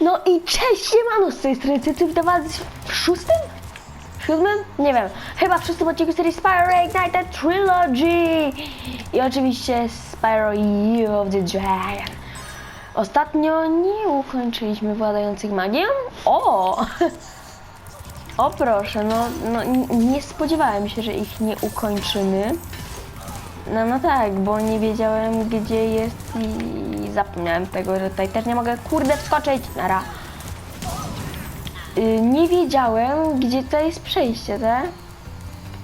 No i cześć, siemano, z tej strony Cycy, witam was w szóstym? Siódmym? Nie wiem. Chyba w szóstym odcinku serii Spyro Ignited Trilogy. I oczywiście Spyro Year of the Dragon. Ostatnio nie ukończyliśmy władających magią. O! O proszę, no, no nie spodziewałem się, że ich nie ukończymy. No, no tak, bo nie wiedziałem gdzie jest i zapomniałem tego, że tutaj też nie mogę kurde wskoczyć. Nara. Y, nie wiedziałem gdzie tutaj jest przejście, tak?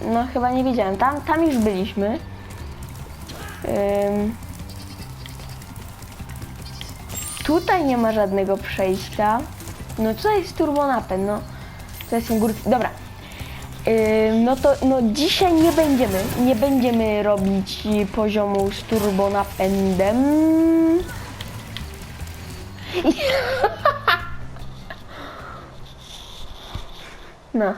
No chyba nie wiedziałem. Tam, tam już byliśmy. Ym. Tutaj nie ma żadnego przejścia. No tutaj jest turbonapęd, no. To jest górki. Dobra. No to no dzisiaj nie będziemy, nie będziemy robić poziomu z turbonapędem. No.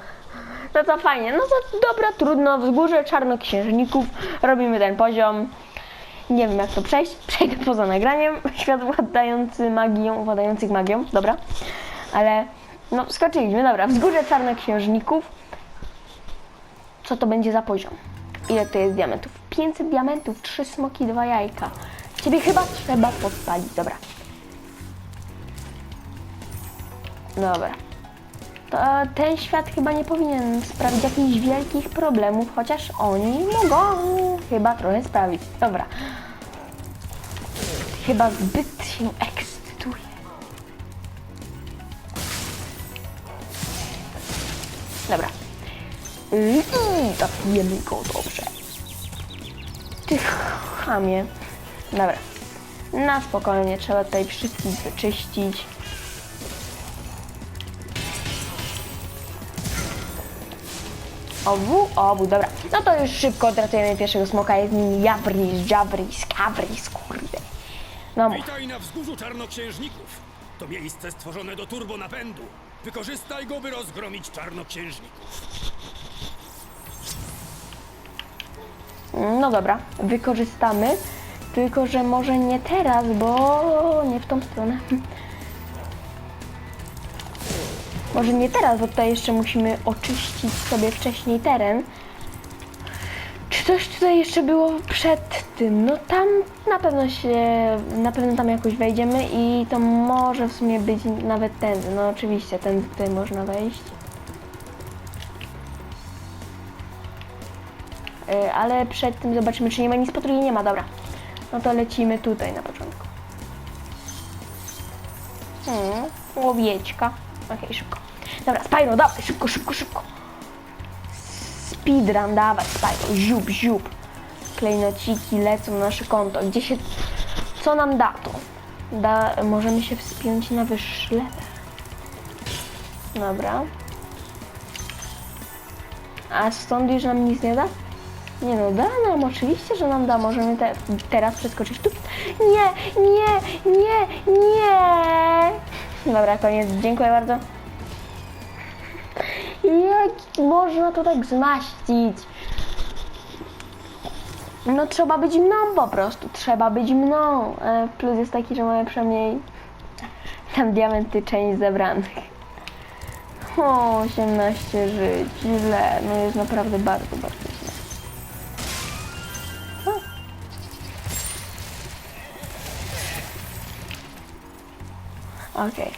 No to fajnie. No to dobra, trudno. Wzgórze czarnoksiężników. Robimy ten poziom. Nie wiem jak to przejść. Przejdę poza nagraniem. Świat władający magią, władających magią. Dobra. Ale no skoczyliśmy. Dobra. Wzgórze czarnoksiężników. Co to będzie za poziom? Ile to jest diamentów? 500 diamentów, 3 smoki, 2 jajka. Ciebie chyba trzeba podpalić. Dobra. Dobra. To ten świat chyba nie powinien sprawić jakichś wielkich problemów, chociaż oni mogą chyba trochę sprawić. Dobra. Chyba zbyt się ekscytuję. Dobra. I tapijemy go dobrze. Ty chamie. Dobra. Na spokojnie, trzeba tutaj wszystkich wyczyścić. Obu, obu, dobra. No to już szybko odratujemy pierwszego smoka. Jest nim Jabris, Jabris, Kabris, kurde. No mów. Witaj na wzgórzu czarnoksiężników. To miejsce stworzone do turbonapędu. Wykorzystaj go, by rozgromić czarnoksiężników. No dobra, wykorzystamy. Tylko, że może nie teraz, bo nie w tą stronę. Może nie teraz, bo tutaj jeszcze musimy oczyścić sobie wcześniej teren. Czy coś tutaj jeszcze było przed tym? No tam na pewno się, na pewno tam jakoś wejdziemy i to może w sumie być nawet tędy. No oczywiście, tędy tutaj można wejść. Ale przed tym zobaczymy, czy nie ma nic po drugiej nie ma, dobra. No to lecimy tutaj na początku. Hmm, łowieczka. Okej, szybko. Dobra, Spyro, dawaj, szybko, szybko, szybko. Speedrun, dawaj, Spyro, ziup, ziup. Klejnociki lecą na nasze konto. Gdzie się... Co nam da to? Da, możemy się wspiąć na wyższy level. Dobra. A stąd już nam nic nie da? Nie no, da nam, oczywiście, że nam da. Możemy te, teraz przeskoczyć tu. Nie, nie, nie, nie. Dobra, koniec. Dziękuję bardzo. Jak można to tak zmaścić? No trzeba być mną po prostu. Trzeba być mną. E, Plus jest taki, że mamy przynajmniej tam diamenty część zebranych. O, 18 żyć. Źle. No jest naprawdę bardzo, bardzo Okej.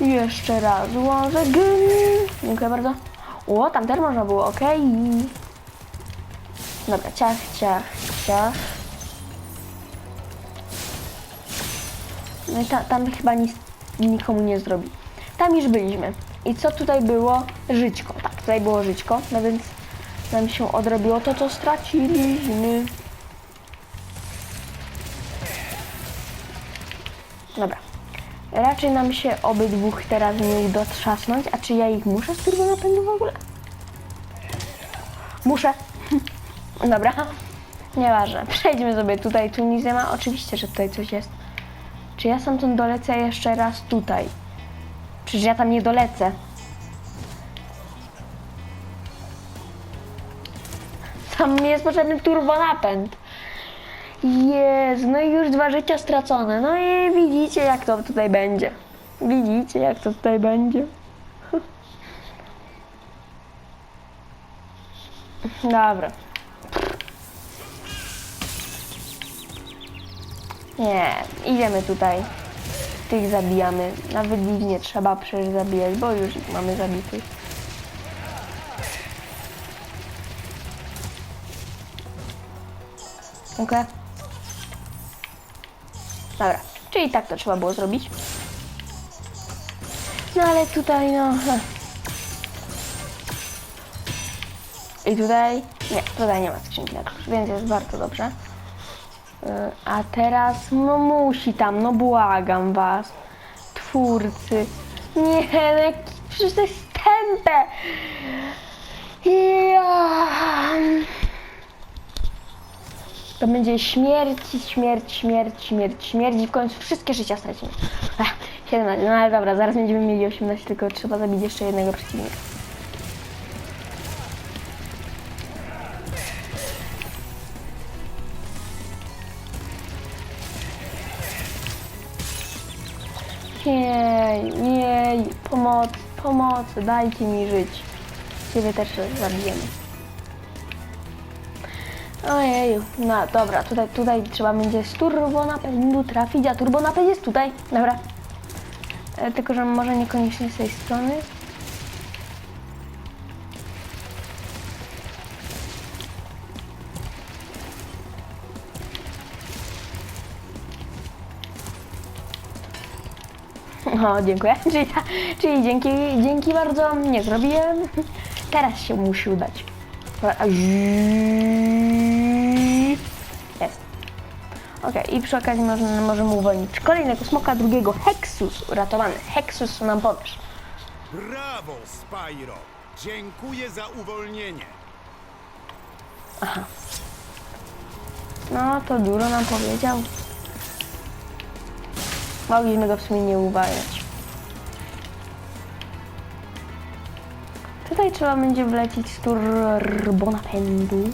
Jeszcze raz złożę gym. Dziękuję bardzo. O, tam też można było, okej. Dobra, ciach, ciach, ciach. No i ta, tam chyba nic nikomu nie zrobi. Tam już byliśmy. I co tutaj było? Żyćko. Tak, tutaj było żyćko, no więc nam się odrobiło to, co straciliśmy. Dobra. Raczej nam się obydwóch teraz nie uda trzasnąć. A czy ja ich muszę z turbonapędu w ogóle? Muszę. Dobra. Nieważne. Przejdźmy sobie tutaj. Tu nic nie ma. Oczywiście, że tutaj coś jest. Czy ja stamtąd dolecę jeszcze raz tutaj? Przecież ja tam nie dolecę. Tam mi jest potrzebny turbonapęd. Jezu, no i już dwa życia stracone. No i widzicie, jak to tutaj będzie. Widzicie, jak to tutaj będzie? Dobra. Nie, idziemy tutaj. Tych zabijamy. Nawet ich nie trzeba przecież zabijać, bo już ich mamy zabitych. Okej. Dobra, czyli tak to trzeba było zrobić. No ale tutaj no... I tutaj... Nie, tutaj nie ma skrzynki na klucz, więc jest bardzo dobrze. Y, A teraz, no musi tam, no błagam was. Twórcy. Nie, no przecież to jest tępe. Ja. To będzie śmierć, śmierć, śmierć, śmierć, śmierć i w końcu wszystkie życia stracimy. Ech, 17, no ale dobra, zaraz będziemy mieli 18, tylko trzeba zabić jeszcze jednego przeciwnika. Nie, nie, pomoc, pomocy, dajcie mi żyć. Ciebie też zabijemy. Ojeju, no dobra, tutaj, tutaj trzeba będzie z turbonapędu trafić, a turbonapęd jest tutaj, dobra. E, tylko, że może niekoniecznie z tej strony. O, dziękuję. Czyli, czyli dzięki, dzięki bardzo, nie zrobiłem. Teraz się musi udać. Jest. Okej, i przy okazji możemy, możemy uwolnić kolejnego smoka, drugiego Hexus, uratowany. Hexus, co nam powiesz? Brawo, Spyro! Dziękuję za uwolnienie. No, to dużo nam powiedział. Mogliśmy go w sumie nie uwalniać. Tutaj trzeba będzie wlecieć z turbonapędu.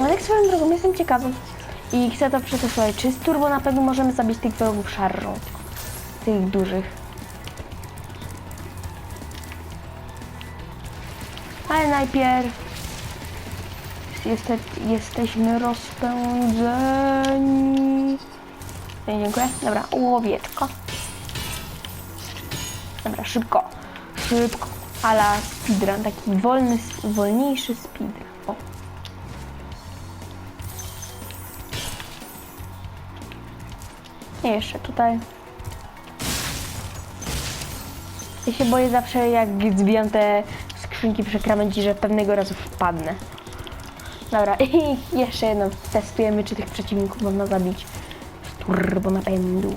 No tak swoją drogą, jestem ciekawy. I chcę to przetestować, czy z turbonapędu możemy zabić tych wrogów szarżą. Tych dużych. Ale najpierw Jeste, jesteśmy rozpędzeni. Dziękuję. Dobra, łowiecko. Dobra, szybko. Szybko. Ala speedrun, taki wolny, wolniejszy speedrun. I jeszcze tutaj. Ja się boję zawsze, jak zbijam te skrzynki przekramenci, że pewnego razu wpadnę. Dobra, i jeszcze jedno. Testujemy, czy tych przeciwników można zabić z turbo napędu.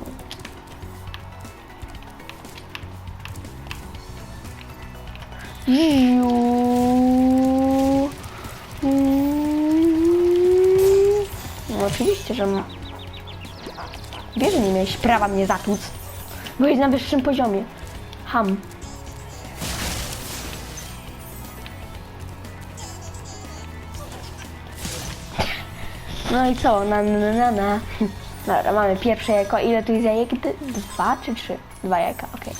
Mm. Oczywiście, że... ma- Wiesz, że nie miałeś prawa mnie zatłuc. Byłeś na wyższym poziomie. Ham. No i co? Na, na, na, na. Dobra, mamy pierwsze jajko. Ile tu jest jajek? Dwa czy trzy? Dwa jajka, okej.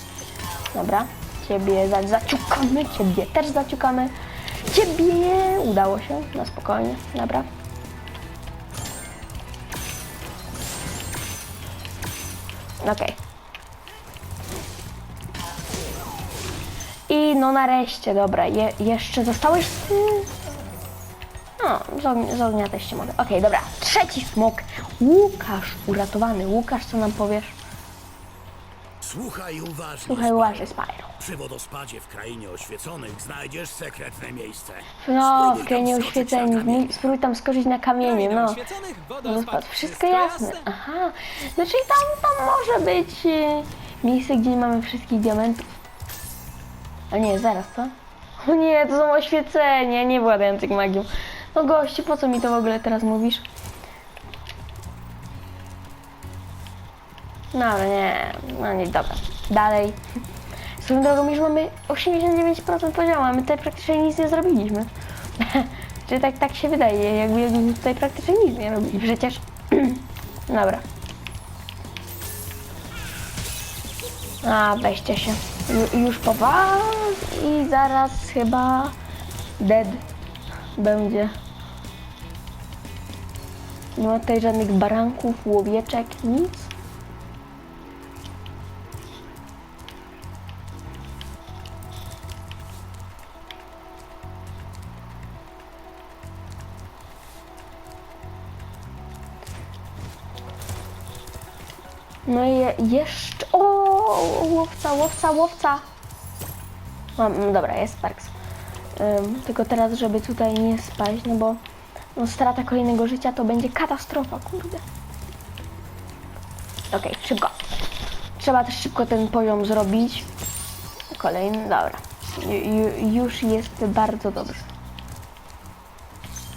Dobra. Ciebie za, zaciukamy, ciebie też zaciukamy. Ciebie udało się, na spokojnie, dobra. Okej. I no nareszcie, dobra, je, jeszcze zostałeś. No, z, ognia, z ognia też się mogę. Okej, dobra. Trzeci smok. Łukasz uratowany. Łukasz, co nam powiesz? Słuchaj uważnie. Słuchaj, uważaj, Spyro. Przy wodospadzie w krainie oświeconych znajdziesz sekretne miejsce. No, w krainie. Nie- Spróbuj tam skoczyć na kamienie, no. oświeconych, Wodospad, wodospad, wszystko jasne. Aha. No czyli tam, tam może być e, miejsce, gdzie nie mamy wszystkich diamentów. A nie, zaraz, co? O nie, to są oświecenia, nie władających magią. No gościu, po co mi to w ogóle teraz mówisz? Dobra, nie, no nie, dobra. Dalej. Swoją drogą już mamy 89% poziomu, a my tutaj praktycznie nic nie zrobiliśmy. Czy tak, tak się wydaje, jakby, tutaj praktycznie nic nie robili. Przecież... Dobra. A, weźcie się. Ju, już po was i zaraz chyba dead będzie. Nie ma tutaj żadnych baranków, łowieczek, nic. Jeszcze... O, łowca, łowca, łowca. O, mm, dobra, jest Sparks. Ym, tylko teraz, żeby tutaj nie spaść, no bo no, strata kolejnego życia to będzie katastrofa, kurde. Okej, szybko. Trzeba też szybko ten poziom zrobić. Kolejny, dobra. Ju, ju, już jest bardzo dobrze.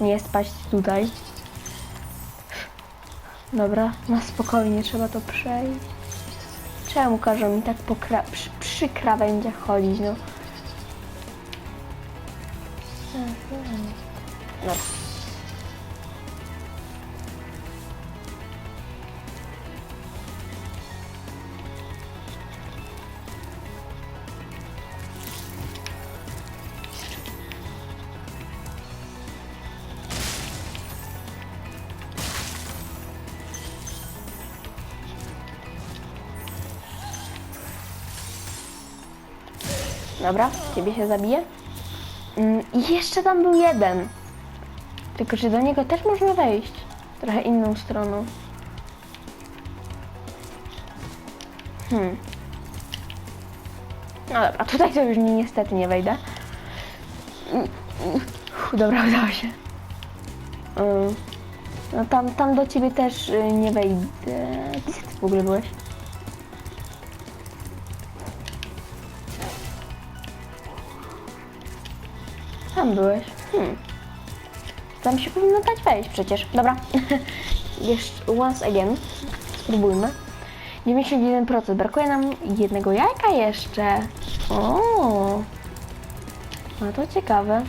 Nie spaść tutaj. Dobra, na spokojnie trzeba to przejść. Czemu każą mi tak po kra- przy, przy krawędziach chodzić, no? No. Dobra, ciebie się zabije. Mm, I jeszcze tam był jeden. Tylko czy do niego też można wejść? Trochę inną stroną. Hmm. No dobra, tutaj to już ni- niestety nie wejdę. Mm, mm, Uff, Dobra, udało się. Ym, No tam, tam do ciebie też y, nie wejdę. Gdzie ty w ogóle byłeś? Tam byłeś. Hmm. Tam się powinno dać wejść przecież. Dobra. Jeszcze once again. Spróbujmy. 91%. Brakuje nam jednego jajka jeszcze. O. No to ciekawe.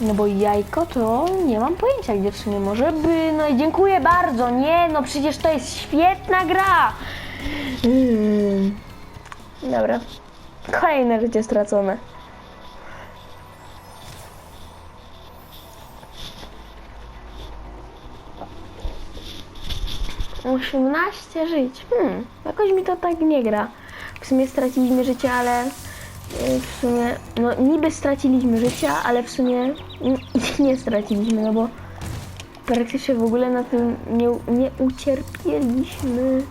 No bo jajko to nie mam pojęcia, gdzie w sumie może by. No i dziękuję bardzo. Nie, no przecież to jest świetna gra. Hmm. Dobra. Kolejne życie stracone. 18 żyć. Hmm, jakoś mi to tak nie gra. W sumie straciliśmy życie, ale y, w sumie, no niby straciliśmy życie, ale w sumie nie straciliśmy, no bo praktycznie w ogóle na tym nie, nie ucierpieliśmy.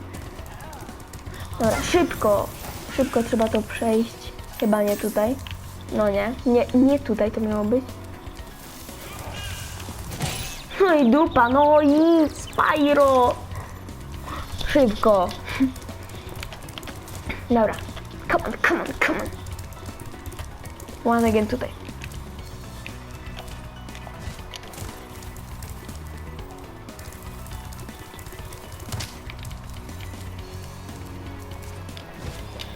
Dobra, szybko, szybko trzeba to przejść. Chyba nie tutaj. No nie, nie, nie tutaj to miało być. No i dupa, no i Spyro! Szybko. Dobra. Come on, come on, come on. One again tutaj.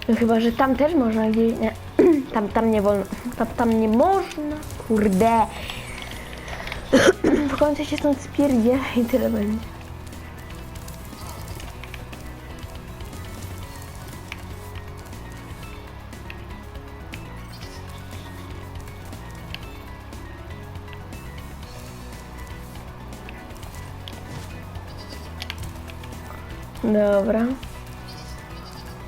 No chyba, że tam też można gdzieś... Nie. Tam, tam nie wolno. Tam, tam nie można. Kurde. W końcu się stąd spierdzie i tyle będzie. Dobra.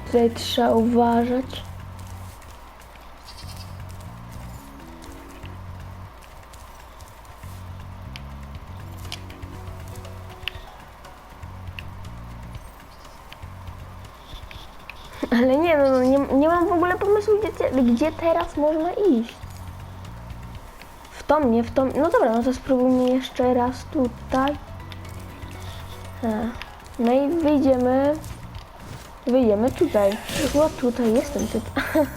Tutaj trzeba uważać. Ale nie, no, no nie, nie mam w ogóle pomysłu, gdzie, gdzie teraz można iść. W tą, nie w tą. No dobra, no to spróbujmy jeszcze raz tutaj. E. No i wyjdziemy. Wyjdziemy tutaj. O, tutaj jestem typ.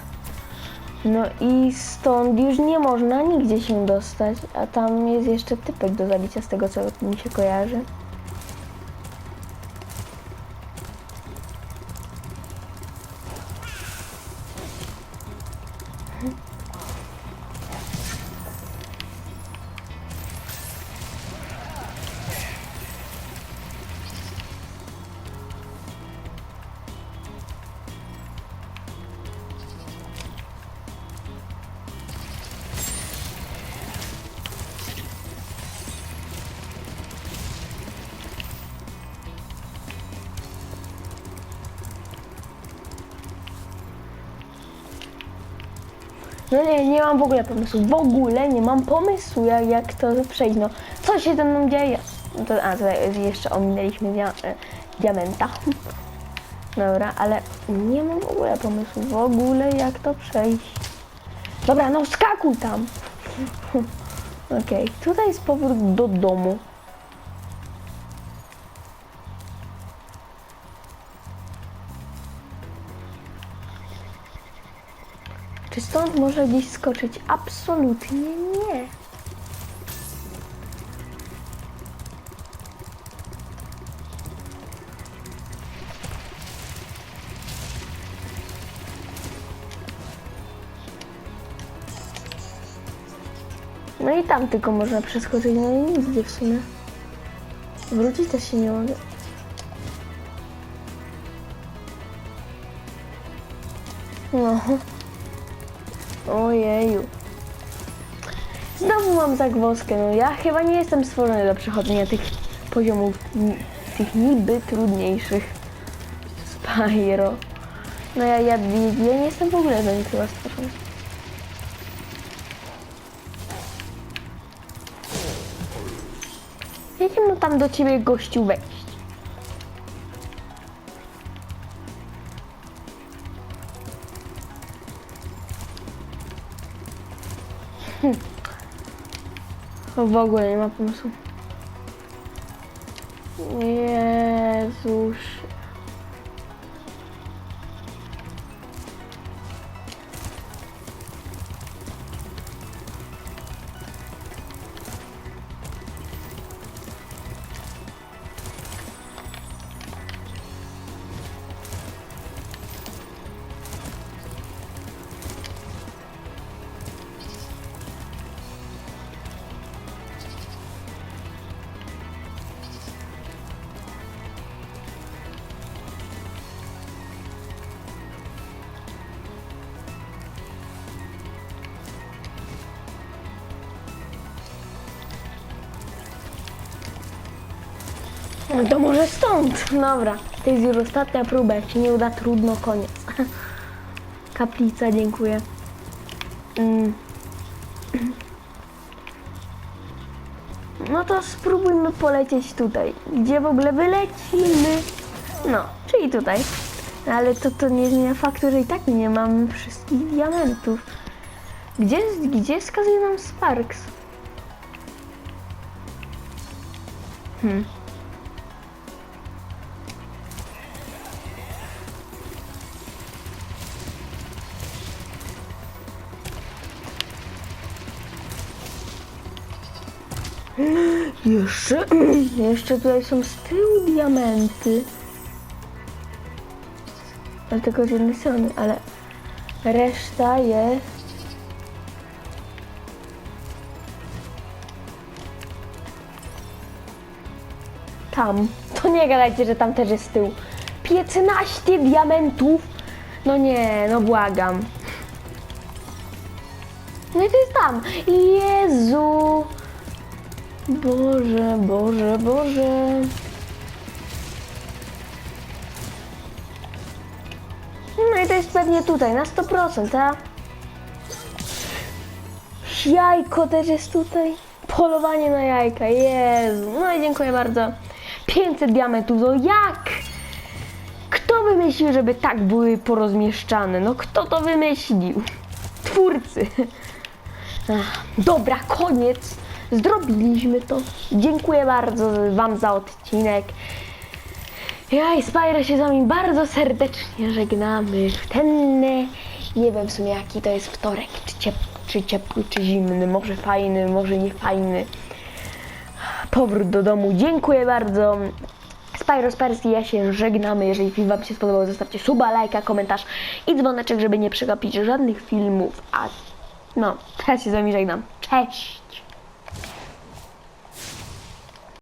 No i stąd już nie można nigdzie się dostać, a tam jest jeszcze typek do zabicia z tego co mi się kojarzy. No nie, nie mam w ogóle pomysłu. W ogóle nie mam pomysłu, jak, jak to przejść. No, co się ze mną dzieje? No to, a, tutaj jeszcze ominęliśmy dia, e, diamenta. Dobra, ale nie mam w ogóle pomysłu. W ogóle jak to przejść. Dobra, no skakuj tam. Okej, tutaj jest powrót do domu. Czy stąd może gdzieś skoczyć? Absolutnie nie. No i tam tylko można przeskoczyć, no i nigdzie w sumie. Wrócić też się nie mogę. No. Ojeju. Znowu mam zagwozdkę, no ja chyba nie jestem stworzony do przechodzenia tych poziomów, tych niby trudniejszych. Spyro. No ja, ja, ja nie jestem w ogóle do nich chyba stworzony. Jak no tam do ciebie gościu O, w ogóle nie ma pomysłu. Jezus. To może stąd. Dobra, to jest już ostatnia próba. Jak się nie uda, trudno, koniec. Kaplica, dziękuję. Mm. No to spróbujmy polecieć tutaj. Gdzie w ogóle wylecimy? No, czyli tutaj. Ale to, to nie zmienia faktu, że i tak nie mamy wszystkich diamentów. Gdzie, gdzie wskazuje nam Sparks? Hmm. Jeszcze, jeszcze tutaj są z tyłu diamenty. Ale tylko z jednej strony, ale reszta jest... Tam. To nie gadajcie, że tam też jest z tyłu. 15 diamentów? No nie, no błagam. No i to jest tam. Jezu. Boże, Boże, Boże. No i to jest pewnie tutaj, na 100%, a? Jajko też jest tutaj. Polowanie na jajka, Jezu. No i dziękuję bardzo. 500 diamentów, no jak? Kto wymyślił, żeby tak były porozmieszczane? No kto to wymyślił? Twórcy. Dobra, koniec. Zrobiliśmy to. Dziękuję bardzo Wam za odcinek. Ja i Spyro się z Wami bardzo serdecznie żegnamy w ten, nie wiem w sumie jaki to jest wtorek, czy, czy ciepły, czy zimny, może fajny, może nie fajny. Powrót do domu. Dziękuję bardzo. Spyro z i ja się żegnamy. Jeżeli film Wam się spodobał, zostawcie suba, lajka, komentarz i dzwoneczek, żeby nie przegapić żadnych filmów. A no, teraz się z Wami żegnam. Cześć!